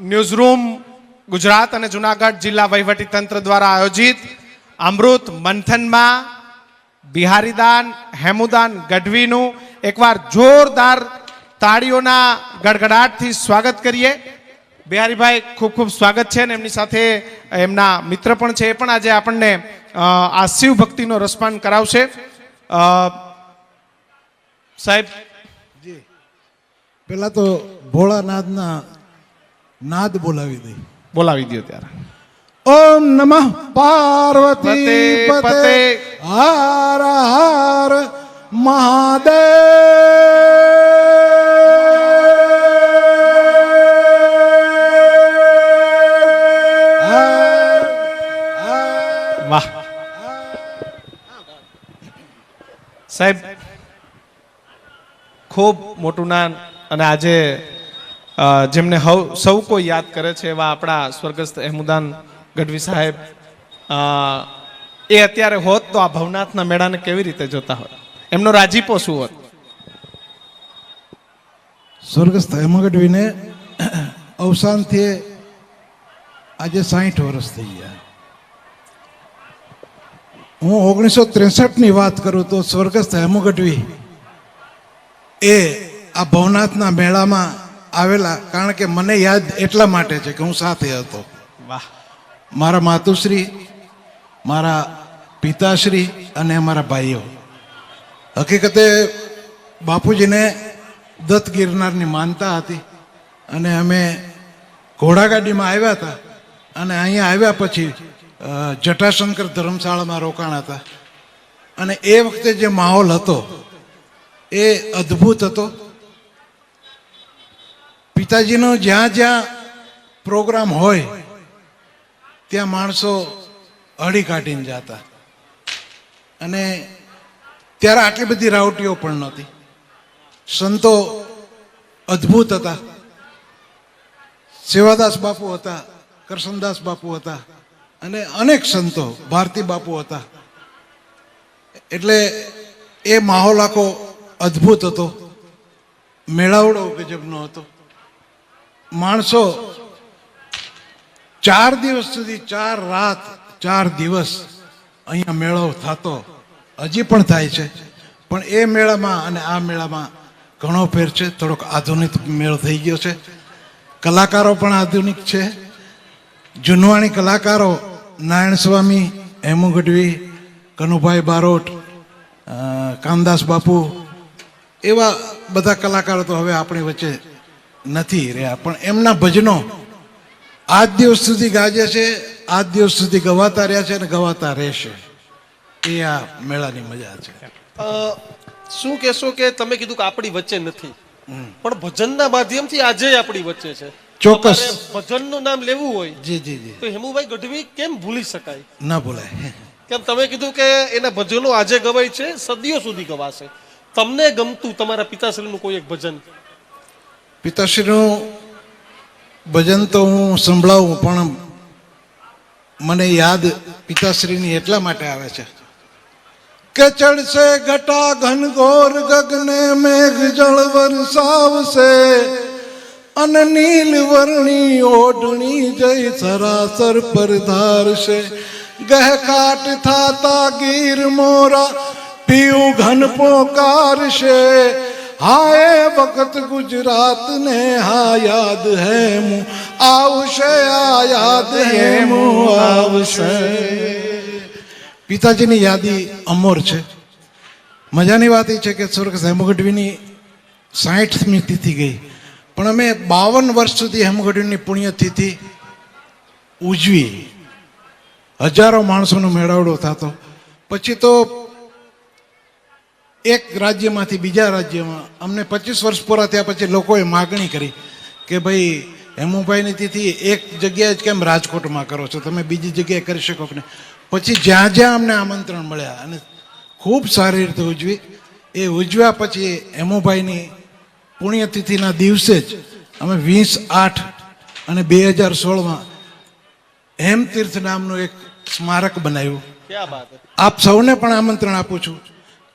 Newsroom Gujarat અને જુનાગઢ જિલ્લા વહીવટી તંત્ર દ્વારા આયોજિત અમૃત મંથનમાં બિહારીદાન હેમુદાન ગઢવીનું એકવાર જોરદાર તાળીઓના ગડગડાટથી સ્વાગત કરીએ. બિહારીભાઈ, ખૂબ ખૂબ સ્વાગત છે અને એમની સાથે એમના મિત્ર પણ છે. એ પણ આજે આપણને આ શિવ ભક્તિનો રસપાન કરાવશે. સાહેબ. સાહેબ પહેલાં તો ભોળાનાથના નાદ બોલાવી દઈ બોલાવી દો ત્યારે. ઓમ નમઃ પાર્વતી પતે. હાર હાર મહાદેવ. વાહ. સાહેબ ખૂબ મોટું નામ અને આજે જેમને હવ સૌ કોઈ યાદ કરે છે એવા આપણા સ્વર્ગસ્થ અહેમુદાન ગઢવી સાહેબ. એ અત્યારે હોત તો આ ભવનાથના મેળાને કેવી રીતે જોતા હોત? એમનો રાજીપો શું હોત? સ્વર્ગસ્થ હેમગઢવીને અવસાનથી આજે સાહીઠ વર્ષ થઈ ગયા. હું ઓગણીસો ત્રેસઠની વાત કરું તો સ્વર્ગસ્થ હેમગઢવી એ આ ભવનાથના મેળામાં આવેલા કારણ કે મને યાદ એટલા માટે છે કે હું સાથે હતો. વાહ. મારા માતુશ્રી મારા પિતાશ્રી અને અમારા ભાઈઓ. હકીકતે બાપુજીને દત્ત ગિરનારની માનતા હતી અને અમે ઘોડાગાડીમાં આવ્યા હતા અને અહીંયા આવ્યા પછી જટાશંકર ધર્મશાળામાં રોકાણ હતા. અને એ વખતે જે માહોલ હતો એ અદ્ભુત હતો. પિતાજીનો જ્યાં જ્યાં પ્રોગ્રામ હોય, ત્યાં માણસો હળી કાઢીને જતા. અને ત્યારે આટલી બધી રાવટીઓ પણ નહોતી. સંતો અદ્ભુત હતા. સેવાદાસ બાપુ હતા કરશનદાસ બાપુ હતા, અને અનેક સંતો, ભારતી બાપુ હતા. એટલે એ માહોલ આખો અદ્ભુત હતો. મેળાવડો ગજબનો હતો. માણસો ચાર દિવસ સુધી, ચાર રાત, ચાર દિવસ અહીંયા મેળો થતો. હજી પણ થાય છે. પણ એ મેળામાં અને આ મેળામાં ઘણો ફેર છે. થોડોક આધુનિક મેળો થઈ ગયો છે. કલાકારો પણ આધુનિક છે. જુનવાણી કલાકારો નારાયણ સ્વામી, હેમુ ગઢવી, કનુભાઈ બારોટ કામદાસ બાપુ, એવા બધા કલાકારો તો હવે આપણી વચ્ચે નથી રહ્યા. પણ એમના ભજનો આજ દિવસ સુધી ગાજે છે આજ દિવસ સુધી ગવાતા રહ્યા છે અને ગવાતા રહેશે. એ આ મેળાની મજા છે. શું કહેશો કે તમે કીધું કે આપણી વચ્ચે નથી. પણ ભજનના માધ્યમથી આજે આપણી વચ્ચે છે. ચોક્કસ. ભજનનું નામ લેવું હોય જી જી જી. તો હેમુભાઈ ગઢવી કેમ ભૂલી શકાય? ના ભૂલાય. કેમ તમે કીધું કે એના ભજનો આજે ગવાય છે સદીઓ સુધી ગવાશે. તમને ગમતું તમારા પિતાશ્રીનું કોઈ એક ભજન? પિતાશ્રીનું ભજન તો હું સંભળાવું, પણ મને યાદ પિતાશ્રીની એટલા માટે આવે છે. કે ચડશે ઘટા ઘન ઘોર ગગને મેઘ જળ વરસાવશે અને નીલ વર્ણી ઓઢણી જઈ સરાસર પર ધારશે. ગહકાટ થાતા ગીર મોરા પીયું ઘન પોકારશે. હાય વખત ગુજરાત ને હા યાદ હે મું આવશે આ યાદ હે મું આવશે પિતાજીની યાદી અમોર છે મજાની વાત એ છે કે સ્વર્ગ હેમગઢવીની સાઠમી તિથિ ગઈ, પણ અમે બાવન વર્ષ સુધી હેમગઢવીની પુણ્યતિથિ ઉજવી. હજારો માણસોનો મેળાવડો થતો. પછી તો એક રાજ્યમાંથી બીજા રાજ્યમાં. અમને પચીસ વર્ષ પૂરા થયા પછી લોકોએ માગણી કરી કે ભાઈ હેમુભાઈની તિથિ એક જગ્યાએ જ કેમ રાજકોટમાં કરો છો? તમે બીજી જગ્યાએ કરી શકો કે પછી જ્યાં જ્યાં અમને આમંત્રણ મળ્યા અને ખૂબ સારી રીતે ઉજવી એ ઉજવ્યા પછી હેમુભાઈની પુણ્યતિથિના દિવસે જ અમે વીસ આઠ અને બે હજાર સોળમાં હેમતીર્થ નામનું એક સ્મારક બનાવ્યું. આપ સૌને પણ આમંત્રણ આપું છું.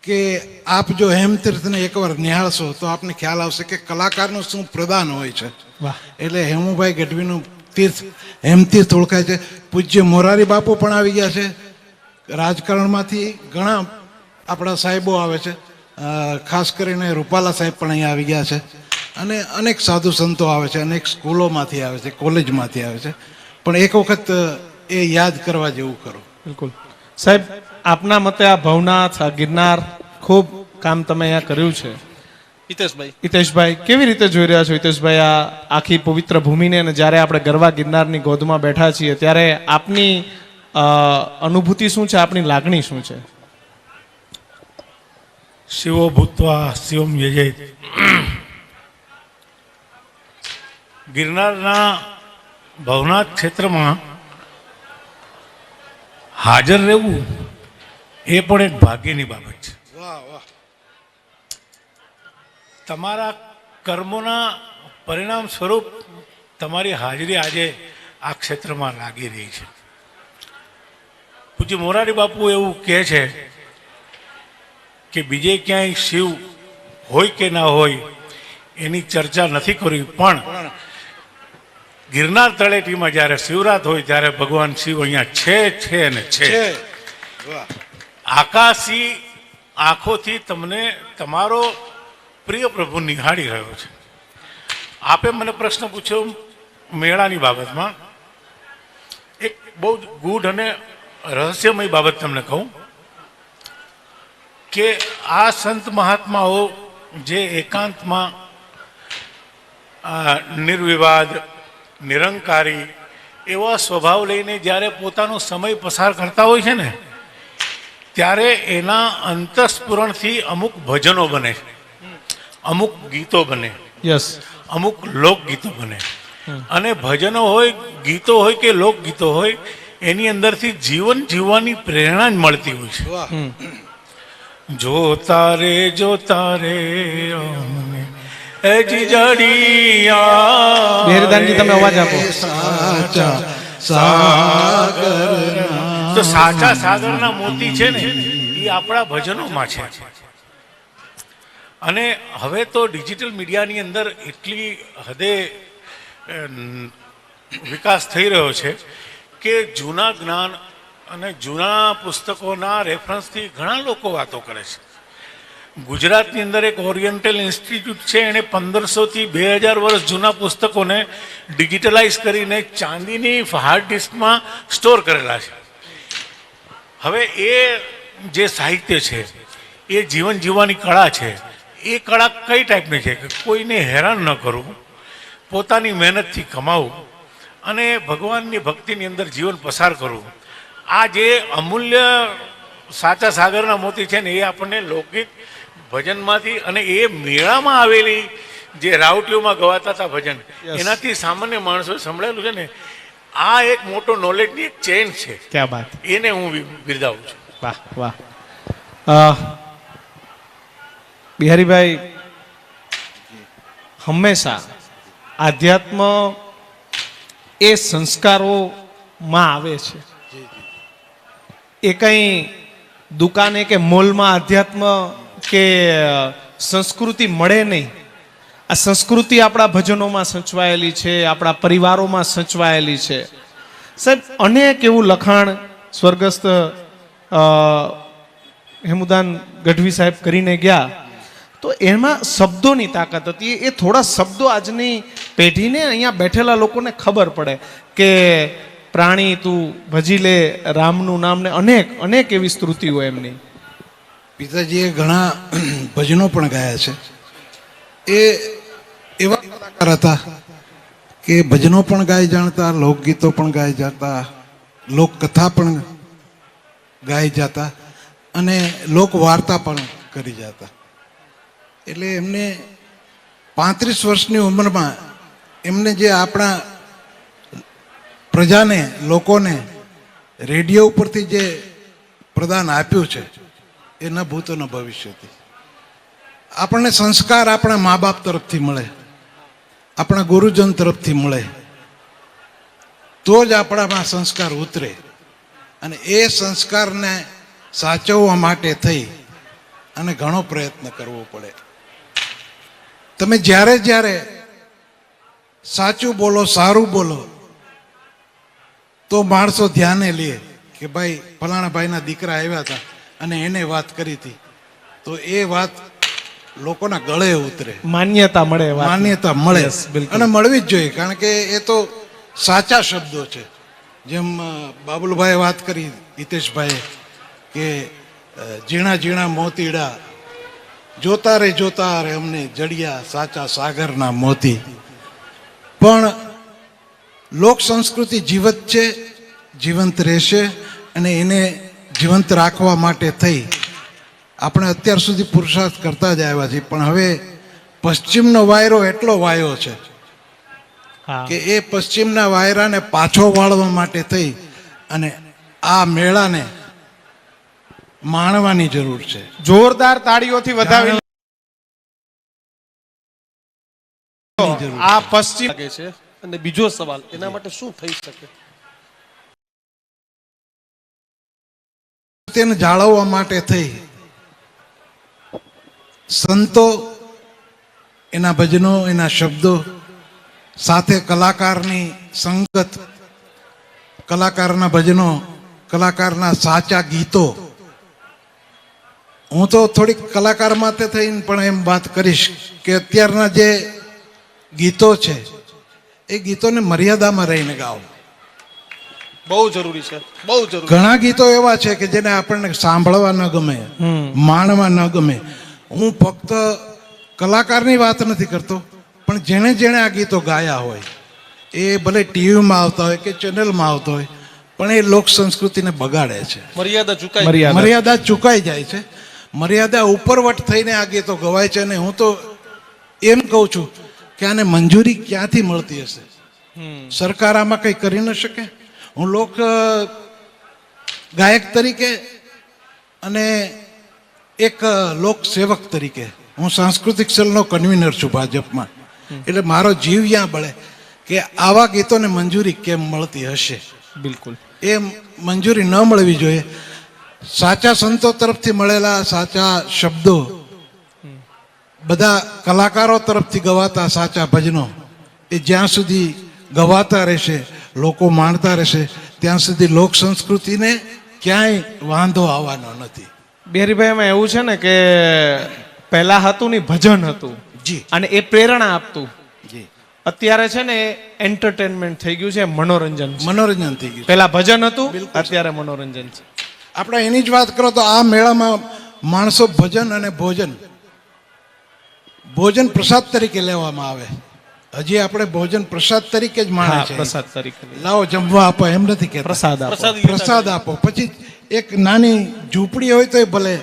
કે આપ જો હેમતીર્થને એકવાર નિહાળશો તો આપને ખ્યાલ આવશે કે કલાકારનું શું પ્રદાન હોય છે. વાહ. એટલે હેમુભાઈ ગઢવીનું તીર્થ હેમતીર્થ ઓળખાય છે. પૂજ્ય મોરારી બાપુ પણ આવી ગયા છે. રાજકારણમાંથી ઘણા આપણા સાહેબો આવે છે. ખાસ કરીને રૂપાલા સાહેબ પણ અહીંયા આવી ગયા છે. અને અનેક સાધુ સંતો આવે છે અનેક સ્કૂલોમાંથી આવે છે કોલેજમાંથી આવે છે. પણ એક વખત એ યાદ કરવા જેવું કરો. બિલકુલ. સાહેબ આપના મતે આ ભવનાથ આ ગિરનાર ખૂબ કામ તમે અહીંયા કર્યું છે. હિતેશભાઈ. હિતેશભાઈ કેવી રીતે જોઈ રહ્યા છો હિતેશભાઈ આ આખી પવિત્ર ભૂમિને? અને જ્યારે આપણે ગરવા ગિરનારની ગોદમાં બેઠા છીએ ત્યારે આપની અનુભૂતિ શું છે? આપની લાગણી શું છે? શિવો ભૂતવા શિવમ યજેત. ગિરનારના ભવનાથ ક્ષેત્રમાં હાજર રહેવું એ પણ એક ભાગ્યની બાબત છે. વાહ વાહ. તમારા કર્મોના પરિણામ સ્વરૂપ તમારી હાજરી આજે આ ક્ષેત્રમાં લાગી રહી છે. પૂજ્ય મોરારી બાપુ એવું કહે છે કે બીજે ક્યાંય શિવ હોય કે ના હોય એની ચર્ચા નથી કરવી પણ ગિરનાર તળેટીમાં જ્યારે શિવરાત હોય ત્યારે ભગવાન શિવ અહીંયા છે છે અને છે. છે. આકાશી આંખોથી તમને તમારો પ્રિય પ્રભુ નિહાળી રહ્યો છે. આપે મને પ્રશ્ન પૂછ્યો મેળાની બાબતમાં. એક બહુ ગૂઢ અને રહસ્યમય બાબત તમને કહું કે આ સંત મહાત્માઓ જે એકાંતમાં નિર્વિવાદ, નિરંકારી એવા સ્વભાવ લઈને જ્યારે પોતાનો સમય પસાર કરતા હોય છે ને ત્યારે એના અંતસ્ફુરણથી અમુક ભજનો બને. છે અમુક ગીતો બને. યસ અમુક લોકગીતો બને. અને ભજનો હોય ગીતો હોય કે લોકગીતો હોય એની અંદરથી જીવન જીવવાની પ્રેરણા જ મળતી હોય છે. જો જોતા રે જોતા રે એ જીજડિયા બિહારીદાનજી તમે અવાજ આપો. સાચા સાગરના તો સાચા સાગરના મોતી છે ને, એ આપણા ભજનોમાં છે. અને હવે તો ડિજિટલ મીડિયાની અંદર એટલી હદે વિકાસ થઈ રહ્યો છે કે જૂના જ્ઞાન અને જૂના પુસ્તકોના રેફરન્સથી ઘણા લોકો વાતો કરે છે. ગુજરાતની અંદર એક ઓરિએન્ટલ ઇન્સ્ટિટ્યૂટ છે, એણે પંદરસોથી બે હજાર વર્ષ જૂના પુસ્તકોને ડિજિટલાઇઝ કરીને ચાંદીની હાર્ડ ડિસ્કમાં સ્ટોર કરેલા છે. હવે એ જે સાહિત્ય છે એ જીવન જીવવાની કળા છે એ કળા કઈ ટાઈપની છે કે કોઈને હેરાન ન કરવું પોતાની મહેનતથી કમાવું અને ભગવાનની ભક્તિની અંદર જીવન પસાર કરવું આ જે અમૂલ્ય સાચા સાગરના મોતી છે ને એ આપણને લૌકિક ભજનમાંથી અને એ મેળામાં આવેલી જે રાઉટીઓમાં ગવાતા હતા ભજન એનાથી સામાન્ય માણસોએ સંભળાયેલું છે ને આ એક મોટો નોલેજની એક ચેન છે. ક્યાં બાત? એને હું બિરદાવું છું. વાહ વાહ. બિહારીભાઈ હંમેશા આધ્યાત્મ એ સંસ્કારોમાં આવે છે. એ કંઈ દુકાને કે મોલમાં આધ્યાત્મ કે સંસ્કૃતિ મળે નહીં. આ સંસ્કૃતિ આપણા ભજનોમાં સચવાયેલી છે, આપણા પરિવારોમાં સચવાયેલી છે. સાહેબ, અનેક એવું લખાણ સ્વર્ગસ્થ હેમુદાન ગઢવી સાહેબ કરીને ગયા. તો એમાં શબ્દોની તાકાત હતી. એ થોડા શબ્દો આજની પેઢીને અહીંયા બેઠેલા લોકોને ખબર પડે કે પ્રાણી તું ભજી લે, રામનું નામ ને અનેક અનેક એવી સ્તુતિઓ એમની. પિતાજીએ ઘણા ભજનો પણ ગાયા છે. એ એવા કલાકાર હતા કે ભજનો પણ ગાઈ જાણતા, લોકગીતો પણ ગાઈ જાતા લોકકથા પણ ગાઈ જાતા અને લોકવાર્તા પણ કરી જાતા. એટલે એમને પાંત્રીસ વર્ષની ઉંમરમાં એમને જે આપણા પ્રજાને, લોકોને રેડિયો ઉપરથી જે પ્રદાન આપ્યું છે એ ન ભૂતો ન ભવિષ્યથી. આપણને સંસ્કાર આપણા મા બાપ તરફથી મળે. આપણા ગુરુજન તરફથી મળે. તો જ આપણામાં સંસ્કાર ઉતરે. અને એ સંસ્કારને સાચવવા માટે થઈ અને ઘણો પ્રયત્ન કરવો પડે. તમે જ્યારે જ્યારે સાચું બોલો, સારું બોલો, તો માણસો ધ્યાને લે કે ભાઈ, ફલાણા ભાઈના દીકરા આવ્યા હતા અને એને વાત કરી હતી. તો એ વાત લોકોના ગળે ઉતરે. માન્યતા મળે માન્યતા મળે. અને મળવી જ જોઈએ કારણ કે એ તો સાચા શબ્દો છે. જેમ બાબુલભાઈએ વાત કરી હિતેશભાઈએ કે ઝીણા ઝીણા મોતીડા જોતા રે જોતા રે અમને જડિયા સાચા સાગરના મોતી. પણ લોક સંસ્કૃતિ જીવત છે જીવંત રહેશે અને એને જીવંત રાખવા માટે થઈ. આપણે અત્યાર સુધી પુરુષાર્થ કરતા જ આવ્યા છીએ પણ હવે પશ્ચિમનો વાયરો એટલો વાયો છે કે એ પશ્ચિમના વાયરાને પાછો વાળવા માટે થઈ અને આ મેળાને માણવાની જરૂર છે. જોરદાર તાળીઓથી વધાવી આ પશ્ચિમ લાગે છે. અને બીજો સવાલ એના માટે શું થઈ શકે? તેને જાળવવા માટે થઈ. સંતો એના ભજનો એના શબ્દો સાથે કલાકારની સંગત કલાકારના ભજનો કલાકારના સાચા ગીતો. હું તો થોડીક કલાકાર માટે થઈને પણ એમ વાત કરીશ કે અત્યારના જે ગીતો છે એ ગીતોને મર્યાદામાં રહીને ગાઓ. બહુ જરૂરી છે બહુ જરૂરી. ઘણા ગીતો એવા છે કે જેને આપણને સાંભળવા ન ગમે માણવા ન ગમે. હું ફક્ત કલાકારની વાત નથી કરતો પણ જેણે જેણે આ ગીતો ગાયા હોય એ ભલે ટીવીમાં આવતા હોય કે ચેનલમાં આવતા હોય પણ એ લોક સંસ્કૃતિને બગાડે છે. મર્યાદા ચૂકાય મર્યાદા. ચૂકાઈ જાય છે. મર્યાદા ઉપરવટ થઈને આ ગીતો ગવાય છે અને હું તો એમ કહું છું કે આને મંજૂરી ક્યાંથી મળતી હશે? સરકાર આમાં કંઈ કરી ન શકે? હું લોક ગાયક તરીકે અને એક લોકસેવક લોક સેવક તરીકે. હું સાંસ્કૃતિક સેલનો કન્વીનર છું ભાજપમાં. એટલે મારો જીવ ત્યાં બળે કે આવા ગીતોને મંજૂરી કેમ મળતી હશે? બિલકુલ. એ મંજૂરી ન મળવી જોઈએ. સાચા સંતો તરફથી મળેલા સાચા શબ્દો બધા કલાકારો તરફથી ગવાતા સાચા ભજનો એ જ્યાં સુધી ગવાતા રહેશે લોકો માણતા રહેશે ત્યાં સુધી લોક સંસ્કૃતિને ક્યાંય વાંધો આવવાનો નથી. બેરીભાઈ એમાં એવું છે ને કે પહેલા હતું ને ભજન હતું. જી. અને એ પ્રેરણા આપતું. જી. અત્યારે છે ને એન્ટરટેનમેન્ટ થઈ ગયું છે મનોરંજન મનોરંજન થઈ ગયું પહેલા ભજન હતું અત્યારે મનોરંજન છે. આપણે એની જ વાત કરો તો આ મેળામાં માણસો ભજન અને ભોજન ભોજન પ્રસાદ તરીકે લેવામાં આવે. હજી આપણે ભોજન પ્રસાદ તરીકે જ માણે છે. પ્રસાદ તરીકે. લાવો જમવા આપો એમ નથી કે પ્રસાદ આપો. પ્રસાદ આપો. પછી એક નાની ઝૂંપડી હોય તોય ભલે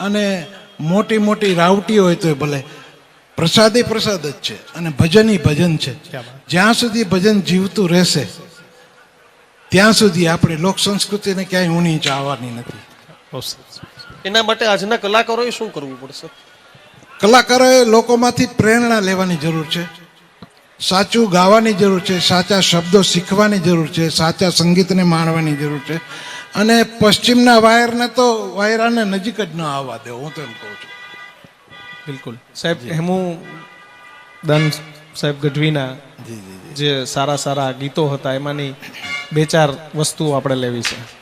અને મોટી મોટી રાવટી હોય તોય ભલે. પ્રસાદી પ્રસાદ જ છે અને ભજન એ ભજન છે જ્યાં સુધી ભજન જીવતું રહેશે ત્યાં સુધી આપણે લોક સંસ્કૃતિને ક્યાંય ઊણી ચાવવાની નથી. એના માટે આજના કલાકારોએ શું કરવું પડશે? કલાકારોએ લોકોમાંથી પ્રેરણા લેવાની જરૂર છે સાચું ગાવાની જરૂર છે સાચા શબ્દો શીખવાની જરૂર છે સાચા સંગીતને માણવાની જરૂર છે. અને પશ્ચિમના વાયરને તો વાયરાને નજીક જ ન આવવા દે હું તો એમ કહું છું. બિલકુલ. સાહેબ હેમુ દન સાહેબ ગઢવીના જે સારા સારા ગીતો હતા એમાંની બે ચાર વસ્તુઓ આપણે લેવી છે.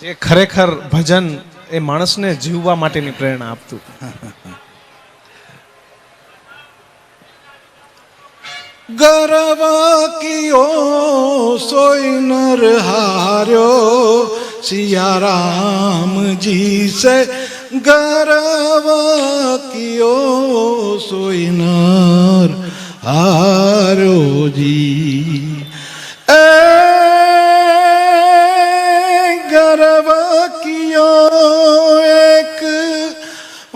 જે ખરેખર ભજન એ માણસને જીવવા માટેની પ્રેરણા આપતું. ગરવ કિયો સોય નર હાર્યો. સિયારામજી સે ગરવ કિયો સોય નર હાર્યો જી. એ ગરવ કિયો એક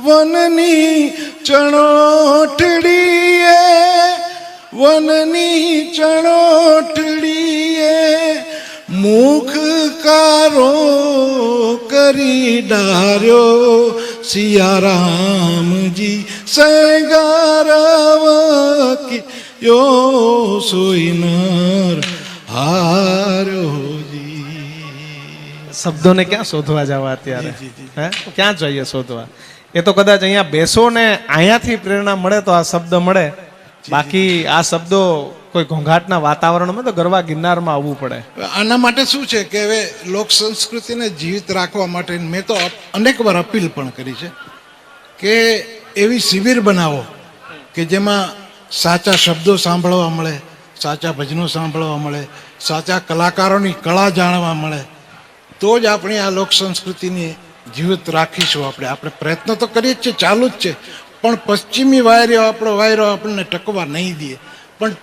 વનની ચણોઠડીએ વનની મુખ કારો કરી ડાર્યો સિયારામજી સેગારવ યો સોઈનર હારોજી શબ્દોને ક્યાં શોધવા જવા અત્યારે? હે? ક્યાં જઈએ શોધવા? એ તો કદાચ અહીંયા બેસો ને અહીંયાથી પ્રેરણા મળે તો આ શબ્દ મળે. બાકી આ શબ્દો કોઈ ઘોંઘાટના વાતાવરણમાં તો ગરવા ગિરનારમાં આવવું પડે. આના માટે શું છે કે હવે લોક સંસ્કૃતિને જીવિત રાખવા માટે મેં તો અનેક વાર અપીલ પણ કરી છે કે એવી શિબિર બનાવો કે જેમાં સાચા શબ્દો સાંભળવા મળે સાચા ભજનો સાંભળવા મળે સાચા કલાકારોની કળા જાણવા મળે. તો જ આપણે આ લોક સંસ્કૃતિને જીવિત રાખીશું આપણે. આપણે પ્રયત્ન તો કરીએ જ છે ચાલુ જ છે. પણ પશ્ચિમી વાયરો આપણો વાયરો આપણને ટકવા નહીં દે. પણ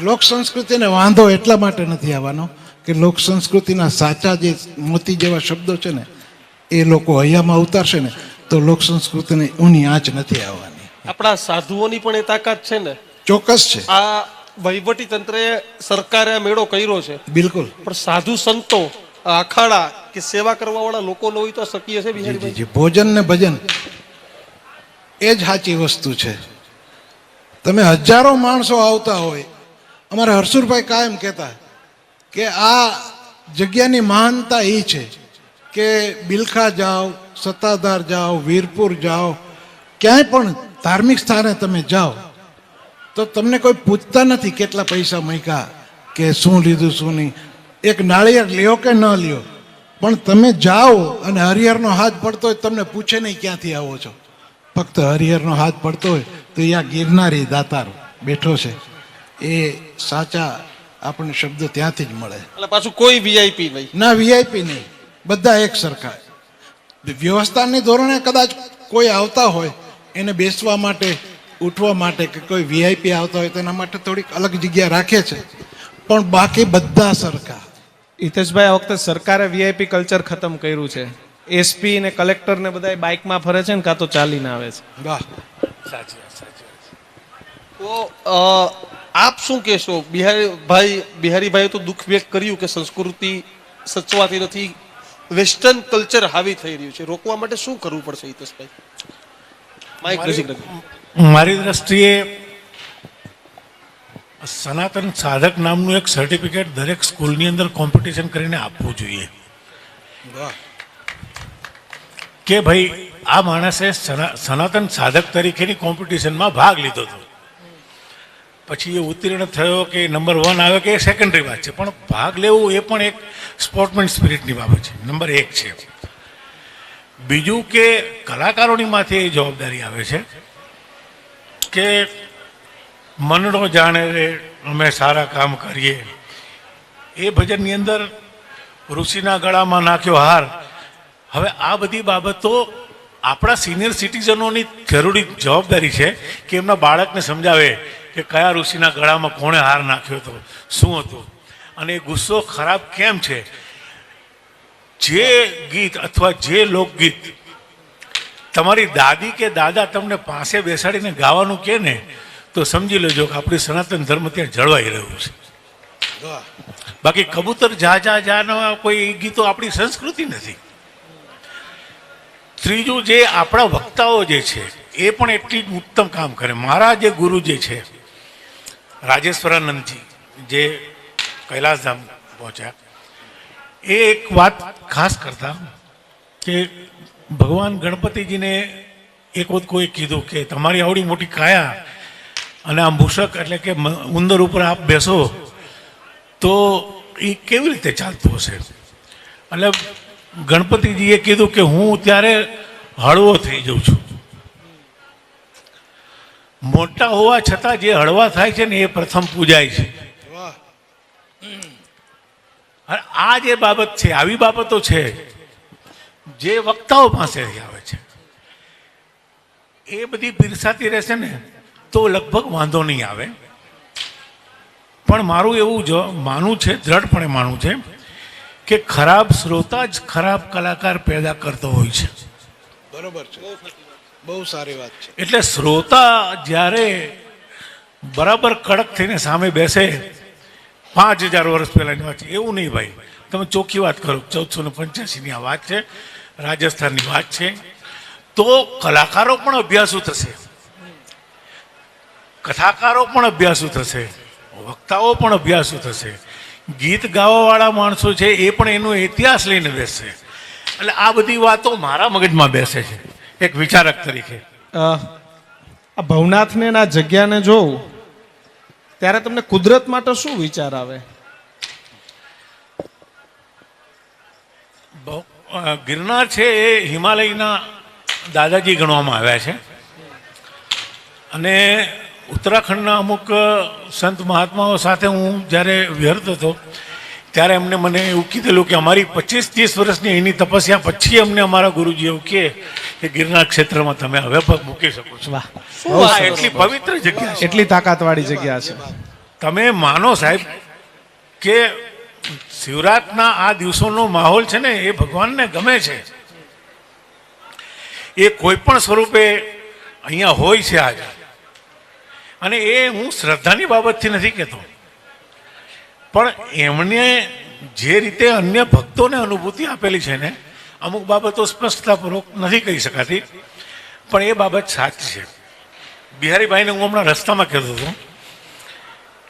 લોક સંસ્કૃતિને વાંધો એટલા માટે નથી આવવાનો કે લોક સંસ્કૃતિના સાચા જે મોતી જેવા શબ્દો છે ને એ લોકો હૈયામાં ઉતારશે ને તો લોક સંસ્કૃતિને ઊની આંચ નથી આવવાની. આપણા સાધુઓની પણ એ તાકાત છે ને? ચોક્કસ છે. આ વહીવટી તંત્રે સરકારે મેળો કર્યો છે. બિલકુલ. પણ સાધુ સંતો આ અખાડા કે સેવા કરવા વાળા લોકો ન હોય તો શક્ય છે ભોજન ને ભજન. એ જ સાચી વસ્તુ છે. તમે હજારો માણસો આવતા હોય, અમારે હરસુરભાઈ કાયમ કહેતા કે આ જગ્યાની મહાનતા એ છે કે બિલખા જાઓ, સત્તાધાર જાઓ, વીરપુર જાઓ, ક્યાંય પણ ધાર્મિક સ્થાને તમે જાઓ, તો તમને કોઈ પૂછતા નથી કેટલા પૈસા મૂક્યા કે શું લીધું, શું નહીં. એક નાળિયેર લ્યો કે ન લ્યો. પણ તમે જાઓ અને હરિહરનો હાથ પડતો હોય તમને પૂછે નહીં ક્યાંથી આવો છો. ફક્ત હરિહરનો હાથ પડતો હોય તો એ આ ગિરનારી દાતાર બેઠો છે. એ સાચા આપણને શબ્દ ત્યાંથી જ મળે. એટલે પાછું કોઈ વીઆઈપી નહીં. ના વીઆઈપી નહીં. બધા એક સરખા. વ્યવસ્થાની ધોરણે કદાચ કોઈ આવતા હોય એને બેસવા માટે ઉઠવા માટે કે કોઈ વીઆઈપી આવતા હોય તેના માટે થોડીક અલગ જગ્યા રાખે છે. પણ બાકી બધા સરખા. હિતેશભાઈ આ વખતે સરકારે વીઆઈપી કલ્ચર ખતમ કર્યું છે. એસપી ને કલેક્ટર ને બધા બાઇકમાં ફરે છે ને કાં તો ચાલીને આવે છે. વાહ. સાચી વાત સાચી વાત. તો આપ શું કહેશો? બિહારી ભાઈ બિહારીભાઈએ તો દુઃખ વ્યક્ત કર્યું કે સંસ્કૃતિ સચવાતી નથી. વેસ્ટર્ન કલ્ચર હાવી થઈ રહ્યું છે. રોકવા માટે શું કરવું પડશે હિતેશભાઈ? મારી દ્રષ્ટિએ સનાતન સાધક નામનું એક સર્ટિફિકેટ દરેક સ્કૂલની અંદર કોમ્પિટિશન કરીને આપવું જોઈએ. વાહ. કે ભાઈ, આ માણસે સના- સનાતન સાધક તરીકેની કોમ્પિટિશનમાં ભાગ લીધો હતો. પછી એ ઉત્તીર્ણ થયો કે નંબર વન આવ્યો કે એ સેકન્ડરી વાત છે. પણ ભાગ લેવું એ પણ એક સ્પોર્ટમેન સ્પિરિટની બાબત છે. નંબર એક છે. બીજું કે કલાકારોની માથે એ જવાબદારી આવે છે કે મનનો જાણે રે, અમે સારા કામ કરીએ. એ ભજનની અંદર ઋષિના ગળામાં નાખ્યો હાર. હવે આ બધી બાબતો આપણા સિનિયર સિટીઝનોની જરૂરી જવાબદારી છે કે એમના બાળકને સમજાવે કે કયા ઋષિના ગળામાં કોણે હાર નાખ્યો હતો શું હતું. અને એ ગુસ્સો ખરાબ કેમ છે? જે ગીત અથવા જે લોકગીત તમારી દાદી કે દાદા તમને પાસે બેસાડીને ગાવાનું કહે ને તો સમજી લેજો કે આપણી સનાતન ધર્મ ત્યાં જળવાઈ રહ્યું છે. બાકી કબૂતર જા જા જાનો કોઈ ગીતો આપણી સંસ્કૃતિ નથી. ત્રીજું જે આપણા વક્તાઓ જે છે, એ પણ એટલી જ ઉત્તમ કામ કરે. મારા જે ગુરુ જે છે, રાજેશ્વરાનંદજી, જે કૈલાસધામ પહોંચ્યા, એ એક વાત ખાસ કરતા કે ભગવાન ગણપતિજીને એક વખત કોઈ કીધું કે તમારી આવડી મોટી કાયા અને આ મૂષક એટલે કે ઉંદર ઉપર આપ બેસો, તો એ કેવી રીતે ચાલતું હશે? એટલે ગણપતિજીએ કીધું કે હું ત્યારે હળવો થઈ જાઉં છું. મોટા હોવા છતાં જે હળવા થાય છે ને એ પ્રથમ પૂજાય છે. આ જે બાબત છે આવી બાબતો છે જે વક્તાઓ પાસેથી આવે છે એ બધી પીરસાતી રહેશે ને તો લગભગ વાંધો નહીં આવે. પણ મારું એવું જો માનવું છે દ્રઢપણે માનવું છે કે ખરાબ શ્રોતા જ ખરાબ કલાકાર પેદા કરતો હોય છે. બરોબર છે. બહુ સારી વાત છે. એટલે શ્રોતા જ્યારે બરાબર કડક થઈને સામે બેસે પાંચ હજાર વર્ષ પહેલાની વાત છે. એવું નહીં ભાઈ. તમે ચોખ્ખી વાત કરો. ચૌદસો ને પંચ્યાસીની આ વાત છે. રાજસ્થાનની વાત છે. તો કલાકારો પણ અભ્યાસુ થશે. કથાકારો પણ અભ્યાસુ થશે. વક્તાઓ પણ અભ્યાસુ થશે. ગીત ગાવાવાળા માણસો છે એ પણ એનો ઇતિહાસ લઈને બેસશે એટલે આ બધી વાતો મારા મગજમાં બેસે છે એક વિચારક તરીકે. આ ભવનાથને આ જગ્યાને જોઉં ત્યારે તમને કુદરત માટે શું વિચાર આવે? ગિરનાર છે એ હિમાલયના દાદાજી ગણવામાં આવ્યા છે. અને ઉત્તરાખંડના અમુક સંત મહાત્માઓ સાથે હું જ્યારે વ્યર્થ હતો ત્યારે એમને મને એવું કીધેલું કે અમારી પચીસ ત્રીસ વર્ષની એની તપસ્યા પછી અમને અમારા ગુરુજી એવું કહે કે ગિરનાર ક્ષેત્રમાં તમે હવે પગ મૂકી શકો છો. એટલી પવિત્ર જગ્યા છે. એટલી તાકાતવાળી જગ્યા છે. તમે માનો સાહેબ કે શિવરાતના આ દિવસોનો માહોલ છે ને એ ભગવાનને ગમે છે. એ કોઈ પણ સ્વરૂપે અહીંયા હોય છે આજે. અને એ હું શ્રદ્ધાની બાબતથી નથી કહેતો. પણ એમને જે રીતે અન્ય ભક્તોને અનુભૂતિ આપેલી છે ને અમુક બાબતો સ્પષ્ટતાપૂર્વક નથી કહી શકાતી પણ એ બાબત સાચી છે. બિહારીભાઈને હું હમણાં રસ્તામાં કહેતો હતો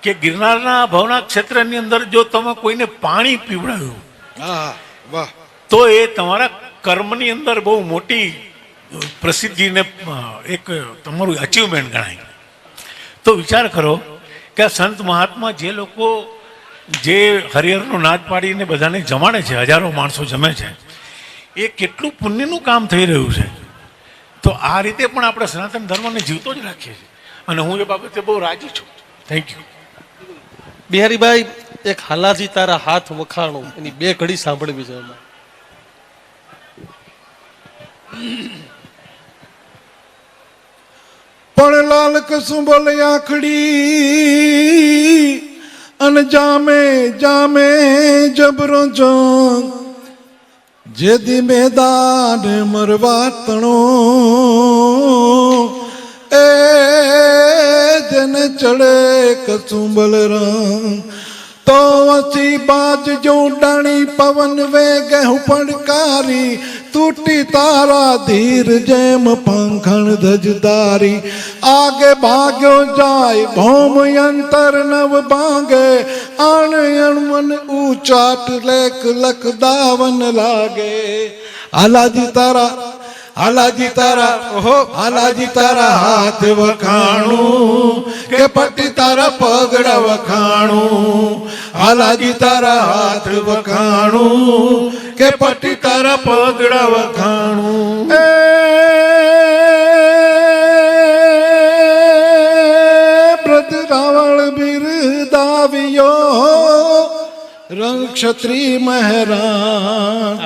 કે ગિરનારના ભવના ક્ષેત્રની અંદર જો તમે કોઈને પાણી પીવડાવ્યું વાહ. તો એ તમારા કર્મની અંદર બહુ મોટી પ્રસિદ્ધિને એક તમારું અચીવમેન્ટ ગણાય. તો વિચાર કરો કે સંત મહાત્મા જે લોકો જે હરિહરનો નાદ પાડીને બધાને જમાડે છે, હજારો માણસો જમે છે, એ કેટલું પુણ્યનું કામ થઈ રહ્યું છે. તો આ રીતે પણ આપણે સનાતન ધર્મને જીવતો જ રાખીએ છીએ. અને હું એ બાબતે બહુ રાજી છું. થેન્ક યુ બિહારીભાઈ, એક હાલાજી તારા હાથ વખાણું. એની બે ઘડી સાંભળવી છે પણ લાલ કસુંબલ આખડી અન જામે જામે જબરો જંગ. જેદી મેદાન મરવા તણો, એ જેને ચડે કસુંબલ રંગ. તો વસી બાજ જો ડાણી પવન વે ગહુ પડકારી તૂટી તારા ધીર જેમ પંખણ ધજદારી. આગે ભાગ્યો જાય ભૌમ અંતર નવ ભાંગે. આણ અણમન ઉચાટ લેખ લખ દાવન લાગે. આલાજી તારા આલાજી તારા ઓહો હાલાજી તારા હાથ વખાણું કે પટ્ટી તારા પગડા વખાણું. હાલાજી તારા હાથ વખાણું કે પટ્ટી તારા પગડા વખાણું. એ બ્રજ રાવણ બિરદાવ્યો રંગ ક્ષત્રિય મહેરાન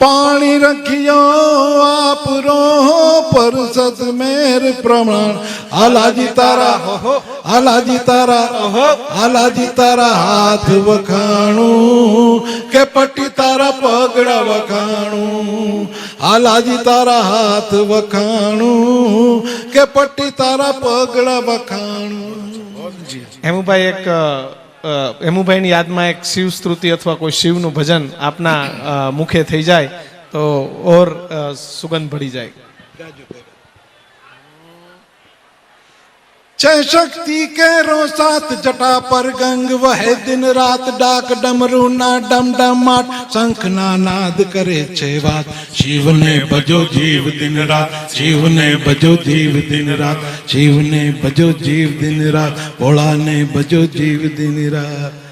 પાણી રખિયો આપરો પરસત મેર પ્રમાણ. આલાજી તારા આલાજી તારા આલાજી તારા હાથ વખાણું કે પટ્ટી તારા પગડા વખાણું? આલાજી તારા હાથ વખાણું કે પટ્ટી તારા પગડા વખાણું? હેમુભાઈ, એક હેમુભાઈની યાદમાં એક શિવ સ્તુતિ અથવા કોઈ શિવનું ભજન આપના મુખે થઈ જાય તો ઓર સુગંધ ભળી જાય. छह शक्ति के रो सात जटा पर गंग वह दिन रात डाक डमरू ना डम डमाट शंख ना नाद करे छे बात शिव ने भजो जीव दिन रात शिव ने भजो जीव दिन रात शिव ने भजो जीव दिन रात भोला ने भजो जीव दिन रात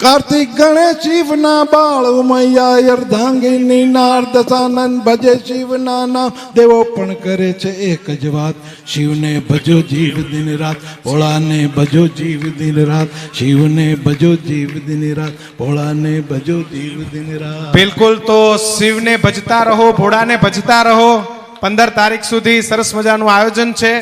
કાર્તિક ગણેશ શિવના બાળ, ઉમૈયા, અર્ધાંગીની, નાર સાનંદ ભજે શિવના નામ. દેવો પણ કરે છે એક જ વાત, શિવને ભજો જીવ દિન રાત, ભોળાને ભજો જીવ દિન રાત, શિવને ભજો જીવ દિન રાત, ભોળાને ભજો જીવ દિન રાત. બિલકુલ તો શિવને ભજતા રહો, ભોળાને ભજતા રહો. પંદર તારીખ સુધી સરસ મજાનું આયોજન છે.